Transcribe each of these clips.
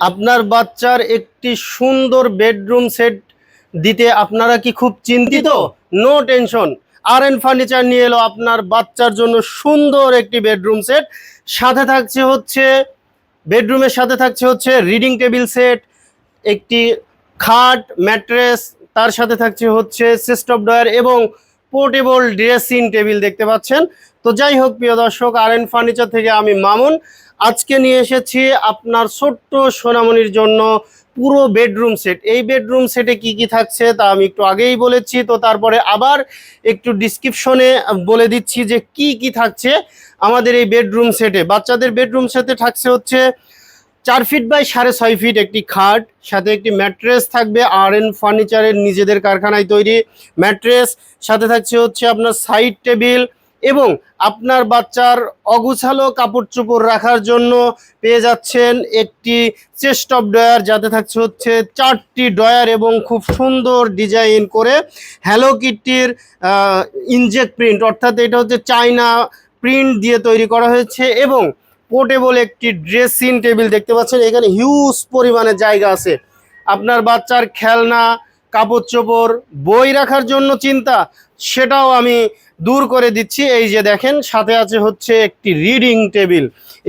আপনার বাচ্চার একটি সুন্দর বেডরুম সেট দিতে আপনারা কি খুব চিন্তিত? No tension R N furniture নিয়ে এলো আপনার বাচ্চার জন্য সুন্দর একটি বেডরুম সেট সাথে থাকছে হচ্ছে বেডরুমের সাথে থাকছে হচ্ছে রিডিং টেবিল সেট একটি খাট ম্যাট্রেস তার সাথে থাকছে হচ্ছে সিস্টপ ডয়ার এবং পোর্টেবল ড্রেসিং টেবিল দেখতে পাচ্ছেন। তো যাই হোক, প্রিয় দর্শক আর এন ফার্নিচার থেকে আমি মামুন। আজকে নিয়ে এসেছি আপনার ছোট্ট সোনামণির জন্য পুরো বেডরুম সেট এই বেডরুম সেটে কি কি থাকছে তা আমি একটু আগেই বলেছি। তো তারপরে আবার একটু ডিসক্রিপশনে বলে দিচ্ছি যে কি কি থাকছে আমাদের এই বেডরুম সেটে বাচ্চাদের বেডরুম সেটে থাকছে হচ্ছে চার ফিট বাই সাড়ে ছয় ফিট একটি খাট, সাথে একটি ম্যাট্রেস থাকবে আর এন ফার্নিচারের নিজেদের কারখানায় তৈরি ম্যাট্রেস। সাথে থাকছে হচ্ছে আপনার সাইড টেবিল এবং আপনার বাচ্চার অগুছালো কাপড় চোপড় রাখার জন্য পেয়ে যাচ্ছেন একটি চেস্ট অফ ডয়ার যাতে থাকছে হচ্ছে চারটি ডয়ার এবং খুব সুন্দর ডিজাইন করে হ্যালো কিটটির ইনজেক্ট প্রিন্ট অর্থাৎ এটা হচ্ছে চায়না প্রিন্ট দিয়ে তৈরি করা হয়েছে এবং পোর্টেবল একটি ড্রেসিং টেবিল দেখতে পাচ্ছেন। এখানে হিউজ পরিমাণে জায়গা আছে। আপনার বাচ্চার খেলনা, কাপড় চোপড়, বই রাখার জন্য চিন্তা, সেটাও আমি দূর করে দিচ্ছি। এই যে দেখেন, সাথে আছে হচ্ছে একটি রিডিং টেবিল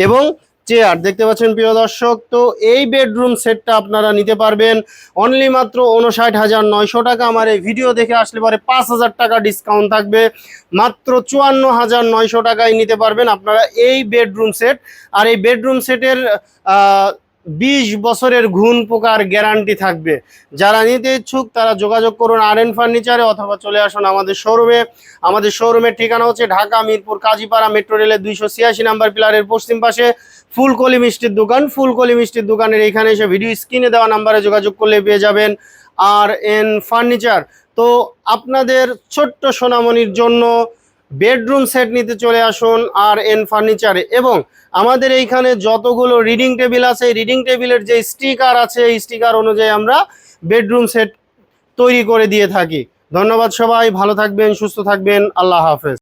এবং চেয়ার। দেখতে পাচ্ছেন প্রিয় দর্শক, তো এই বেডরুম সেটটা আপনারা নিতে পারবেন অনলি মাত্র উনষাট হাজার নয়শো টাকা। আমার এই ভিডিও দেখে আসলে পরে পাঁচ হাজার টাকা ডিসকাউন্ট থাকবে। মাত্র চুয়ান্ন হাজার নয়শো টাকায় নিতে পারবেন আপনারা এই বেডরুম সেট। আর এই বেডরুম সেটের বিশ বছরের ঘুণ পোকার গ্যারান্টি থাকবে। যারা নিতে ইচ্ছুক, তারা যোগাযোগ করুন আর এন ফার্নিচারে অথবা চলে আসুন আমাদের শোরুমে। আমাদের শোরুমের ঠিকানা হচ্ছে ঢাকা, মিরপুর, কাজীপাড়া, মেট্রো রেলের দুইশো ছিয়াশি নাম্বার পিলারের পশ্চিম পাশে। ফুলকলি মিষ্টির দোকান, ফুলকলি মিষ্টির দোকানের এখানে এসে ভিডিও স্ক্রিনে দেওয়া নাম্বারে যোগাযোগ করলে পেয়ে যাবেন আর এন ফার্নিচার। তো আপনাদের ছোট্ট সোনামণির জন্য বেডরুম সেট নিতে চলে আসুন আর এন ফার্নিচারে। এবং আমাদের এইখানে যতগুলো রিডিং টেবিল আছে রিডিং টেবিলের যে স্টিকার আছে, এই স্টিকার অনুযায়ী আমরা বেডরুম সেট তৈরি করে দিয়ে থাকি। ধন্যবাদ সবাই, ভালো থাকবেন, সুস্থ থাকবেন, আল্লাহ হাফেজ।